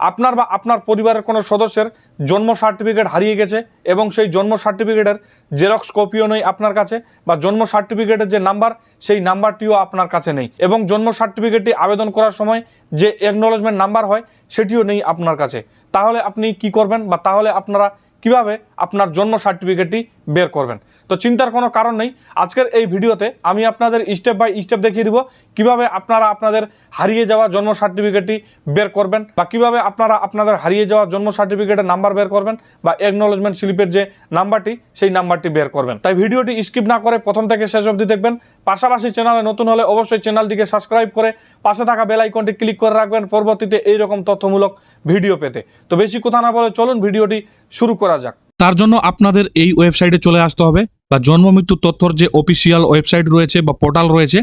আপনার বা আপনার পরিবারের কোনো সদস্যের জন্ম সার্টিফিকেট হারিয়ে গেছে এবং সেই জন্ম সার্টিফিকেটের জেরক্স কপিও নেই আপনার কাছে বা জন্ম সার্টিফিকেটের যে নাম্বার, সেই নাম্বারটিও আপনার কাছে নেই এবং জন্ম সার্টিফিকেটটি আবেদন করার সময় যে একনোলেজমেন্ট নাম্বার হয়, সেটিও নেই আপনার কাছে। তাহলে আপনি কি করবেন বা তাহলে আপনারা কীভাবে আপনার জন্ম সার্টিফিকেটটি বের করবেন? তো চিন্তার কোনো কারণ নেই। আজকের এই ভিডিওতে আমি আপনাদের স্টেপ বাই স্টেপ দেখিয়ে দিব কীভাবে আপনারা আপনাদের হারিয়ে যাওয়া জন্ম সার্টিফিকেটটি বের করবেন বা কীভাবে আপনারা আপনাদের হারিয়ে যাওয়া জন্ম সার্টিফিকেটের নাম্বার বের করবেন বা একনলেজমেন্ট স্লিপের যে নাম্বারটি সেই নাম্বারটি বের করবেন। তাই ভিডিওটি স্কিপ না করে প্রথম থেকে শেষ অবধি দেখবেন। পাশাপাশি চ্যানেলে নতুন হলে অবশ্যই চ্যানেলটিকে সাবস্ক্রাইব করে পাশে থাকা বেল আইকনটি ক্লিক করে রাখবেন। পরবর্তীতে এইরকম তথ্যমূলক ভিডিও পেতে। তো বেশি কথা না বলে চলুন ভিডিওটি শুরু করা যাক। তার জন্য আপনাদের এই ওয়েবসাইটে চলে আসতে হবে বা জন্ম মৃত্যু তথ্যর যে অফিসিয়াল ওয়েবসাইট রয়েছে বা পোর্টাল রয়েছে,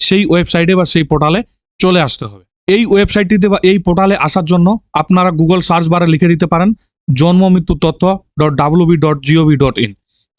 সেই ওয়েবসাইটে বা সেই পোর্টালে চলে আসতে হবে। এই ওয়েবসাইটটিতে বা এই পোর্টালে আসার জন্য আপনারা গুগল সার্চ বারে লিখে দিতে পারেন, জন্ম মৃত্যু তথ্য dot W B dot G O V dot in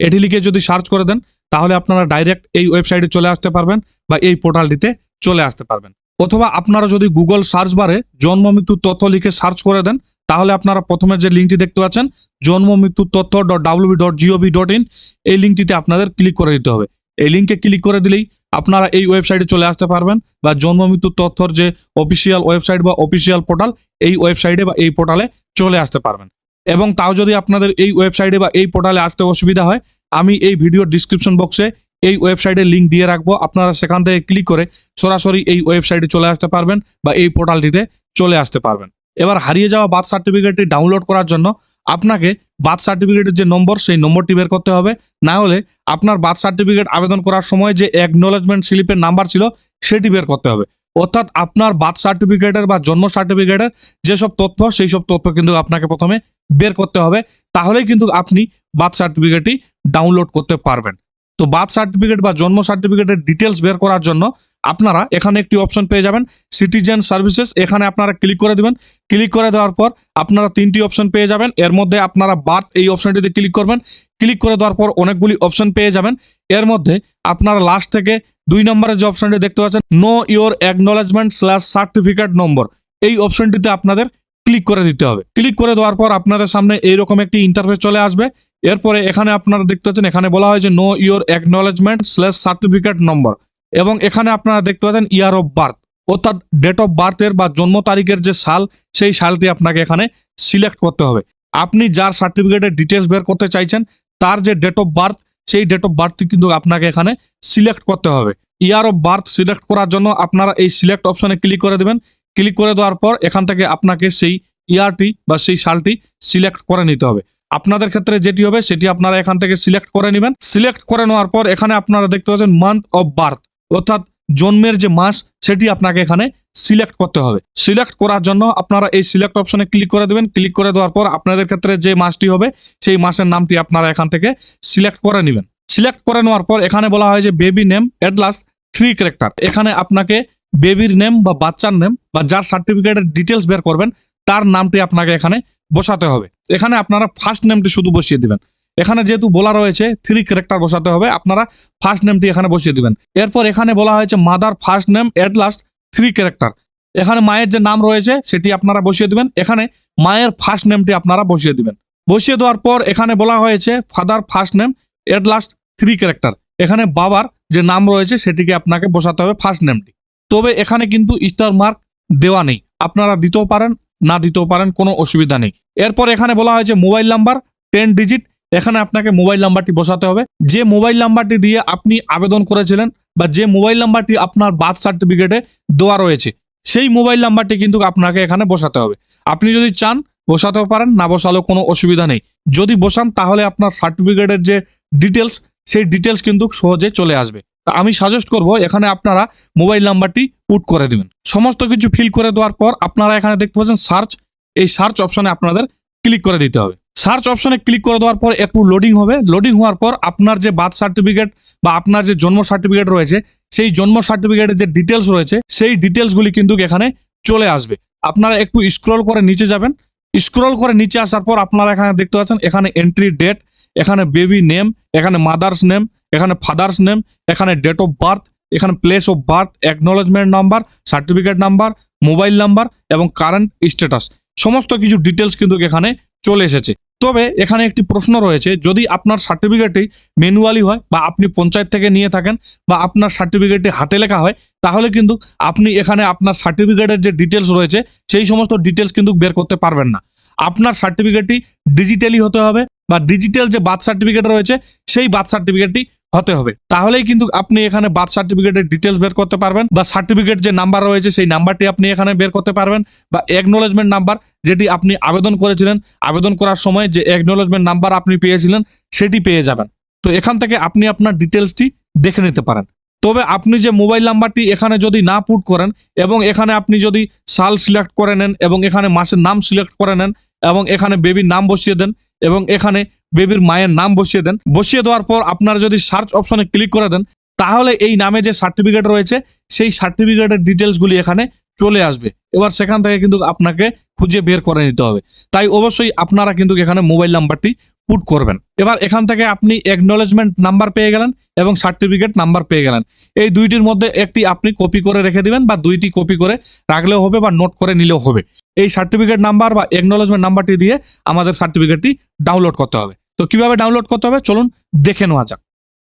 এটি লিখে যদি সার্চ করে দেন, তাহলে আপনারা ডাইরেক্ট এই ওয়েবসাইটে চলে আসতে পারবেন বা এই পোর্টালটিতে চলে আসতে পারবেন। অথবা আপনারা যদি গুগল সার্চ বারে জন্ম মৃত্যু তথ্য লিখে সার্চ করে দেন, তাহলে আপনারা প্রথমে যে লিঙ্কটি দেখতে পাচ্ছেন, জন্ম মৃত্যু তথ্য dot W B dot G O V dot in এই লিঙ্কটিতে আপনাদের ক্লিক করে দিতে হবে। এই লিঙ্কে ক্লিক করে দিলেই আপনারা এই ওয়েবসাইটে চলে আসতে পারবেন বা জন্ম মৃত্যু তথ্যর যে অফিসিয়াল ওয়েবসাইট বা অফিসিয়াল পোর্টাল এই ওয়েবসাইটে বা এই পোর্টালে চলে আসতে পারবেন। এবং তাও যদি আপনাদের এই ওয়েবসাইটে বা এই পোর্টালে আসতে অসুবিধা হয়, আমি এই ভিডিওর ডিসক্রিপশন বক্সে এই ওয়েবসাইটের লিঙ্ক দিয়ে রাখব। আপনারা সেখান থেকে ক্লিক করে সরাসরি এই ওয়েবসাইটে চলে আসতে পারবেন বা এই পোর্টালটিতে চলে আসতে পারবেন। এবার হারিয়ে যাওয়া বার্থ সার্টিফিকেটটি ডাউনলোড করার জন্য আপনাকে বার্থ সার্টিফিকেটের যে নম্বর সেই নম্বরটি বের করতে হবে। না হলে আপনার বার্থ সার্টিফিকেট আবেদন করার সময় যে অ্যাকনোলেজমেন্ট স্লিপের নাম্বার ছিল, সেটি বের করতে হবে। অর্থাৎ আপনার বার্থ সার্টিফিকেটের বা জন্ম সার্টিফিকেটের যেসব তথ্য সেই সব তথ্য কিন্তু আপনাকে প্রথমে বের করতে হবে। তাহলেই কিন্তু আপনি বার্থ সার্টিফিকেটটি ডাউনলোড করতে পারবেন। তো বার্থ সার্টিফিকেট বা জন্ম সার্টিফিকেটের ডিটেলস বের করার জন্য আপনারা এখানে একটি অপশন পেয়ে যাবেন সিটিজেন সার্ভিসেস এখানে আপনারা ক্লিক করে দেবেন। ক্লিক করে দেওয়ার পর আপনারা তিনটি অপশন পেয়ে যাবেন। এর মধ্যে আপনারা বার্থ এই অপশনটিতে ক্লিক করবেন। ক্লিক করে দেওয়ার পর অনেকগুলি অপশন পেয়ে যাবেন। এর মধ্যে আপনারা লাস্ট থেকে দুই নম্বরের যে অপশনটি দেখতে পাচ্ছেন know your acknowledgement slash certificate number এই অপশনটিতে আপনাদের ক্লিক করে দিতে হবে। ক্লিক করে দেওয়ার পর আপনাদের সামনে এইরকম একটি ইন্টারফেস চলে আসবে। এরপরে এখানে আপনারা দেখতে পাচ্ছেন, এখানে বলা হয় যে know your acknowledgement slash certificate number এবং এখানে আপনারা দেখতে পাচ্ছেন ইয়ার অফ বার্থ অর্থাৎ ডেট অফ বার্থের বা জন্ম তারিখের যে সাল, সেই সালটি আপনাকে এখানে সিলেক্ট করতে হবে। আপনি যার সার্টিফিকেটের ডিটেলস বের করতে চাইছেন, তার যে ডেট অফ বার্থ সেই ডেট অফ বার্থটি কিন্তু আপনাকে এখানে সিলেক্ট করতে হবে। ইয়ার অফ বার্থ সিলেক্ট করার জন্য আপনারা এই সিলেক্ট অপশনে ক্লিক করে দেবেন। ক্লিক করে দেওয়ার পর এখান থেকে আপনাকে সেই ইয়ারটি বা সেই সালটি সিলেক্ট করে নিতে হবে। আপনাদের ক্ষেত্রে যেটি হবে সেটি আপনারা এখান থেকে সিলেক্ট করে নেবেন। সিলেক্ট করে নেওয়ার পর এখানে আপনারা দেখতে পাচ্ছেন মান্থ অফ বার্থ অর্থাৎ জন্মের যে মাস, সেটি আপনাকে এখানে সিলেক্ট করতে হবে। সিলেক্ট করার জন্য আপনারা এই সিলেক্ট অপশনে ক্লিক করে দেবেন। ক্লিক করে দেওয়ার পর আপনাদের ক্ষেত্রে যে মাসটি হবে, সেই মাসের নামটি আপনারা এখান থেকে সিলেক্ট করে নেবেন। সিলেক্ট করে নেওয়ার পর এখানে বলা হয় যে baby name at last three character এখানে আপনাকে বেবির নেম বা বাচ্চার নেম বা যার সার্টিফিকেটের ডিটেলস বের করবেন, তার নামটি আপনাকে এখানে বসাতে হবে। এখানে আপনারা ফার্স্ট নেমটি শুধু বসিয়ে দিবেন। এখানে যেহেতু বলা রয়েছে থ্রি ক্যারেক্টার বসাতে হবে, আপনারা ফার্স্ট নেমটি এখানে বসিয়ে দিবেন। এরপর এখানে বলা হয়েছে mother first name at last three character এখানে মায়ের যে নাম রয়েছে, সেটি আপনারা বসিয়ে দিবেন। এখানে মায়ের ফার্স্ট নেমটি আপনারা বসিয়ে দিবেন। বসিয়ে দেওয়ার পর এখানে বলা হয়েছে father first name at last three character এখানে বাবার যে নাম রয়েছে, সেটিকে আপনাকে বসাতে হবে ফার্স্ট নেমটি তবে এখানে কিন্তু স্টার মার্ক দেওয়া নেই। আপনারা দিতেও পারেন, না দিতেও পারেন, কোনো অসুবিধা নেই। এরপর এখানে বলা হয়েছে মোবাইল নাম্বার টেন ডিজিট এখানে আপনাকে মোবাইল নাম্বারটি বসাতে হবে। যে মোবাইল নাম্বারটি দিয়ে আপনি আবেদন করেছিলেন বা যে মোবাইল নাম্বারটি আপনার বার্থ সার্টিফিকেটে দেওয়া রয়েছে, সেই মোবাইল নাম্বারটি কিন্তু আপনাকে এখানে বসাতে হবে। আপনি যদি চান, বসাতেও পারেন, না বসালেও কোনো অসুবিধা নেই। যদি বসান, তাহলে আপনার সার্টিফিকেটের যে ডিটেলস সেই ডিটেলস কিন্তু সহজে চলে আসবে। তা আমি সাজেস্ট করব, এখানে আপনারা মোবাইল নাম্বারটি পুট করে দিবেন। সমস্ত কিছু ফিল করে দেওয়ার পর আপনারা এখানে দেখতে পাচ্ছেন সার্চ এই সার্চ অপশনে আপনাদের ক্লিক করে দিতে হবে। সার্চ অপশনে ক্লিক করে দেওয়ার পর একটু লোডিং হবে। লোডিং হওয়ার পর আপনার যে বার্থ সার্টিফিকেট বা আপনার যে জন্ম সার্টিফিকেট রয়েছে, সেই জন্ম সার্টিফিকেটের যে ডিটেলস রয়েছে, সেই ডিটেলসগুলি কিন্তু এখানে চলে আসবে। আপনারা একটু স্ক্রল করে নিচে যাবেন। স্ক্রল করে নিচে আসার পর আপনারা এখানে দেখতে পাচ্ছেন, এখানে এন্ট্রি ডেট এখানে বেবি নেম এখানে মাদার্স নেম এখানে ফাদার্স নেম এখানে ডেট অফ বার্থ এখানে place of birth acknowledgement number certificate number mobile number এবং কারেন্ট স্ট্যাটাস সমস্ত কিছু ডিটেলস কিন্তু এখানে চলে এসেছে। তবে এখানে একটি প্রশ্ন রয়েছে, যদি আপনার সার্টিফিকেটটি ম্যানুয়ালি হয় বা আপনি পঞ্চায়েত থেকে নিয়ে থাকেন বা আপনার সার্টিফিকেটটি হাতে লেখা হয়, তাহলে কিন্তু আপনি এখানে আপনার সার্টিফিকেটের যে ডিটেলস রয়েছে, সেই সমস্ত ডিটেলস কিন্তু বের করতে পারবেন না। আপনার সার্টিফিকেটটি ডিজিটালি হতে হবে বা ডিজিটাল যে বার্থ সার্টিফিকেট রয়েছে, সেই বার্থ সার্টিফিকেটটি হতে হবে। তাহলেই কিন্তু আপনি এখানে বার্থ সার্টিফিকেটের ডিটেলস বের করতে পারবেন বা সার্টিফিকেট যে নাম্বার রয়েছে সেই নাম্বারটি আপনি এখানে বের করতে পারবেন বা একনোলেজমেন্ট নাম্বার যেটি আপনি আবেদন করেছিলেন, আবেদন করার সময় যে একনোলেজমেন্ট নাম্বার আপনি পেয়েছিলেন সেটি পেয়ে যাবেন। তো এখান থেকে আপনি আপনার ডিটেলসটি দেখে নিতে পারেন। তবে আপনি যে মোবাইল নাম্বারটি এখানে যদি না পুট করেন এবং এখানে আপনি যদি সাল সিলেক্ট করে নেন এবং এখানে মাসের নাম সিলেক্ট করে নেন এবং এখানে বেবির নাম বসিয়ে দেন এবং এখানে বেবির মায়ের নাম বসিয়ে দেন। বসিয়ে দেওয়ার পর আপনারা যদি সার্চ অপশনে ক্লিক করে দেন, তাহলে এই নামে যে সার্টিফিকেট রয়েছে, সেই সার্টিফিকেটের ডিটেলসগুলি এখানে চলে আসবে। এবার সেখান থেকে কিন্তু আপনাকে খুঁজে বের করে নিতে হবে। তাই অবশ্যই আপনারা কিন্তু এখানে মোবাইল নাম্বারটি পুট করবেন। এবার এখান থেকে আপনি একনোলেজমেন্ট নাম্বার পেয়ে গেলেন এবং সার্টিফিকেট নাম্বার পেয়ে গেলেন। এই দুইটির মধ্যে একটি আপনি কপি করে রেখে দিবেন বা দুইটি কপি করে রাখলেও হবে বা নোট করে নিলেও হবে। এই সার্টিফিকেট নাম্বার বা একনলেজমেন্ট নাম্বারটি দিয়ে আমাদের সার্টিফিকেটটি ডাউনলোড করতে হবে। তো কীভাবে ডাউনলোড করতে হবে? চলুন দেখে নেওয়া যাক।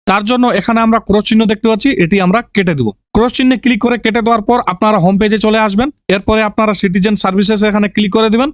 তার জন্য এখানে আমরা ক্রস চিহ্ন দেখতে পাচ্ছি, এটি আমরা কেটে দেবো। ক্রস চিহ্নে ক্লিক করে কেটে দেওয়ার পর আপনারা হোম পেজে চলে আসবেন। এরপরে আপনারা সিটিজেন সার্ভিসেস এখানে ক্লিক করে দেবেন।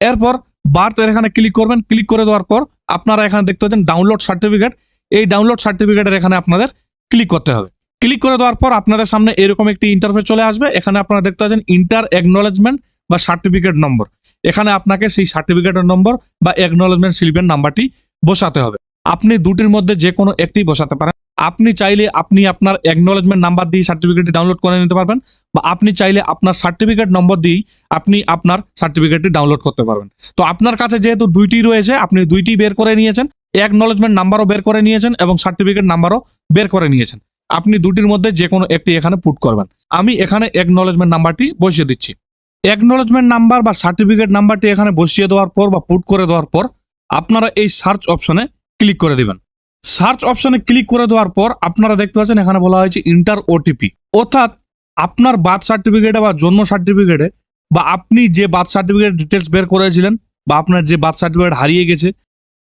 এরপর বার্থ এখানে ক্লিক করবেন। ক্লিক করে দেওয়ার পর আপনারা এখানে দেখতে পাচ্ছেন ডাউনলোড সার্টিফিকেট এই ডাউনলোড সার্টিফিকেটের এখানে আপনাদের ক্লিক করতে হবে। ক্লিক করে দেওয়ার পর আপনাদের সামনে এরকম একটি ইন্টারফেস চলে আসবে। এখানে আপনারা দেখতে পাচ্ছেন ইন্টার একনলেজমেন্ট বা সার্টিফিকেট নম্বর এখানে আপনাকে সেই সার্টিফিকেটের নম্বর বা একনলেজমেন্ট স্লিপের নাম্বারটি বসাতে হবে। আপনি দুটির মধ্যে যে কোনো একটি বসাতে পারেন। আপনি চাইলে আপনি আপনার একনলেজমেন্ট নাম্বার দিয়ে সার্টিফিকেটটি ডাউনলোড করে নিতে পারবেন বা আপনি চাইলে আপনার সার্টিফিকেট নম্বর দিয়েই আপনি আপনার সার্টিফিকেটটি ডাউনলোড করতে পারবেন। তো আপনার কাছে যেহেতু দুইটি রয়েছে, আপনি দুইটি বের করে নিয়েছেন একনলেজমেন্ট নাম্বারও বের করে নিয়েছেন এবং সার্টিফিকেট নাম্বারও বের করে নিয়েছেন। আপনি দুটির মধ্যে যে কোনো একটি এখানে পুট করবেন। আমি এখানে একনলেজমেন্ট নাম্বারটি বসিয়ে দিচ্ছি। একনলেজমেন্ট নাম্বার বা সার্টিফিকেট নাম্বারটি এখানে বসিয়ে দেওয়ার পর বা পুট করে দেওয়ার পর আপনারা এই সার্চ অপশনে ক্লিক করে দিবেন। সার্চ অপশনে ক্লিক করে দেওয়ার পর আপনারা দেখতে পাচ্ছেন এখানে বলা হয়েছে ইন্টার ওটিপি অর্থাৎ আপনার বার্থ সার্টিফিকেটে বা জন্ম সার্টিফিকেটে বা আপনি যে বার্থ সার্টিফিকেট ডিটেলস বের করেছিলেন বা আপনার যে বার্থ সার্টিফিকেট হারিয়ে গেছে,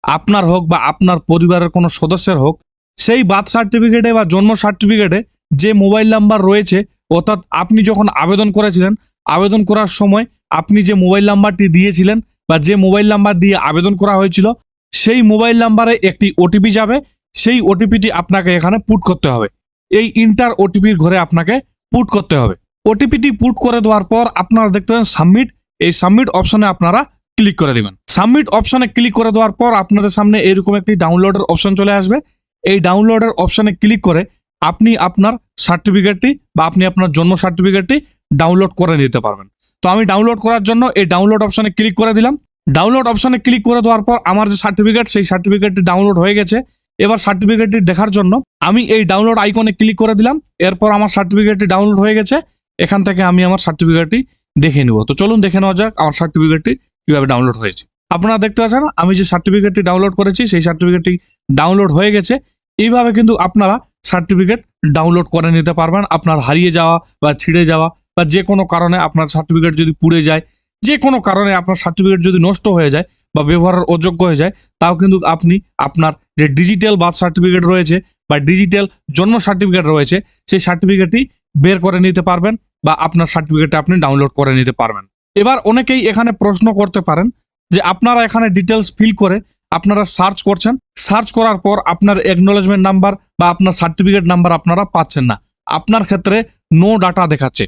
আপনার হোক বা আপনার পরিবারের কোনো সদস্যের হোক, সেই বার্থ সার্টিফিকেটে বা জন্ম সার্টিফিকেটে যে মোবাইল নাম্বার রয়েছে, অর্থাৎ আপনি যখন আবেদন করেছিলেন, আবেদন করার সময় আপনি যে মোবাইল নাম্বারটি দিয়েছিলেন বা যে মোবাইল নাম্বার দিয়ে আবেদন করা হয়েছিল, সেই মোবাইল নাম্বারে একটি ওটিপি যাবে। সেই ওটিপিটি আপনাকে এখানে পুট করতে হবে। এই ইন্টার ওটিপির ঘরে আপনাকে পুট করতে হবে। ওটিপিটি পুট করে দেওয়ার পর আপনারা দেখতে পাবেন সাবমিট। এই সাবমিট অপশনে আপনারা ক্লিক করে দিবেন। সাবমিট অপশনে ক্লিক করে দেওয়ার পর আপনাদের সামনে এরকম একটি ডাউনলোডের অপশন চলে আসবে। এই ডাউনলোডের অপশনে ক্লিক করে আপনি আপনার সার্টিফিকেটটি বা আপনি আপনার জন্ম সার্টিফিকেটটি ডাউনলোড করে নিতে পারবেন। তো আমি ডাউনলোড করার জন্য এই ডাউনলোড অপশনে ক্লিক করে দিলাম। ডাউনলোড অপশনে ক্লিক করে দেওয়ার পর আমার যে সার্টিফিকেট সেই সার্টিফিকেটটি ডাউনলোড হয়ে গেছে। এবার সার্টিফিকেটটি দেখার জন্য আমি এই ডাউনলোড আইকনে ক্লিক করে দিলাম। এরপর আমার সার্টিফিকেটটি ডাউনলোড হয়ে গেছে। এখান থেকে আমি আমার সার্টিফিকেটটি দেখে নিব। তো চলুন দেখে নেওয়া যাক আমার সার্টিফিকেটটি কীভাবে ডাউনলোড হয়েছে। আপনারা দেখতে পাচ্ছেন, আমি যে সার্টিফিকেটটি ডাউনলোড করেছি, সেই সার্টিফিকেটটি ডাউনলোড হয়ে গেছে। এইভাবে কিন্তু আপনারা সার্টিফিকেট ডাউনলোড করে নিতে পারবেন। আপনার হারিয়ে যাওয়া বা ছিঁড়ে যাওয়া বা যে কোনো কারণে আপনার সার্টিফিকেট যদি পুড়ে যায়, যে কোনো কারণে আপনার সার্টিফিকেট যদি নষ্ট হয়ে যায় বা ব্যবহারের অযোগ্য হয়ে যায়, তাও কিন্তু আপনি আপনার যে ডিজিটাল বার্থ সার্টিফিকেট রয়েছে বা ডিজিটাল জন্ম সার্টিফিকেট রয়েছে, সেই সার্টিফিকেটটি বের করে নিতে পারবেন বা আপনার সার্টিফিকেটটা আপনি ডাউনলোড করে নিতে পারবেন। এবার অনেকেই এখানে প্রশ্ন করতে পারেন যে আপনারা এখানে ডিটেলস ফিল করে আপনারা সার্চ করছেন সার্চ করার পর আপনার একনোলেজমেন্ট নাম্বার বা আপনার সার্টিফিকেট নাম্বার আপনারা পাচ্ছেন না। আপনার ক্ষেত্রে নো ডাটা দেখাচ্ছে।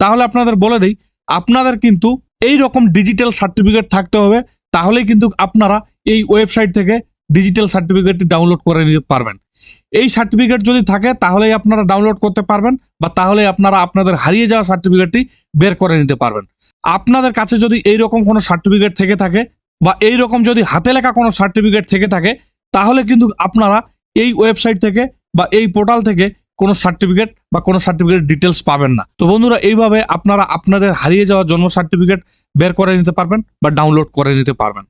তাহলে আপনাদের বলে দিই, আপনাদের কিন্তু এই রকম ডিজিটাল সার্টিফিকেট থাকতে হবে, তাহলেই কিন্তু আপনারা এই ওয়েবসাইট থেকে ডিজিটাল সার্টিফিকেটটি ডাউনলোড করে নিতে পারবেন। এই সার্টিফিকেট যদি থাকে, তাহলেই আপনারা ডাউনলোড করতে পারবেন বা তাহলে আপনারা আপনাদের হারিয়ে যাওয়া সার্টিফিকেটটি বের করে নিতে পারবেন। আপনাদের কাছে যদি এই রকম কোনো সার্টিফিকেট থেকে থাকে বা এই রকম যদি হাতে লেখা কোনো সার্টিফিকেট থেকে থাকে, তাহলে কিন্তু আপনারা এই ওয়েবসাইট থেকে বা এই পোর্টাল থেকে কোনো সার্টিফিকেট বা কোনো সার্টিফিকেট ডিটেলস পাবেন না। তো বন্ধুরা, এইভাবে আপনারা আপনাদের হারিয়ে যাওয়া জন্ম সার্টিফিকেট বের করে নিতে পারবেন বা ডাউনলোড করে নিতে পারবেন।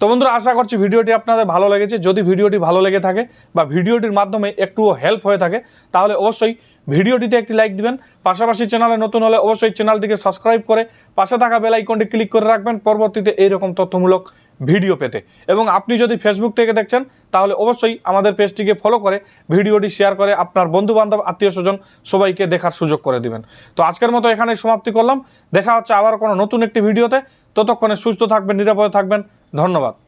তো বন্ধুরা, আশা করছি ভিডিওটি আপনাদের ভালো লেগেছে। যদি ভিডিওটি ভালো লেগে থাকে বা ভিডিওটির মাধ্যমে একটুও হেল্প হয়ে থাকে, তাহলে অবশ্যই ভিডিওটিতে একটি লাইক দিবেন। পাশাপাশি চ্যানেলে নতুন হলে অবশ্যই চ্যানেলটিকে সাবস্ক্রাইব করে পাশে থাকা বেল আইকনটি ক্লিক করে রাখবেন। পরবর্তীতে এইরকম তথ্যমূলক ভিডিও পেতে। এবং আপনি যদি ফেসবুক থেকে দেখছেন, তাহলে অবশ্যই আমাদের পেজটিকে ফলো করে ভিডিওটি শেয়ার করে আপনার বন্ধুবান্ধব, আত্মীয় স্বজন সবাইকে দেখার সুযোগ করে দিবেন। তো আজকের মতো এখানেই সমাপ্তি করলাম। দেখা হচ্ছে আবার কোনো নতুন একটি ভিডিওতে। ততক্ষণে সুস্থ থাকবেন, নিরাপদে থাকবেন। ধন্যবাদ।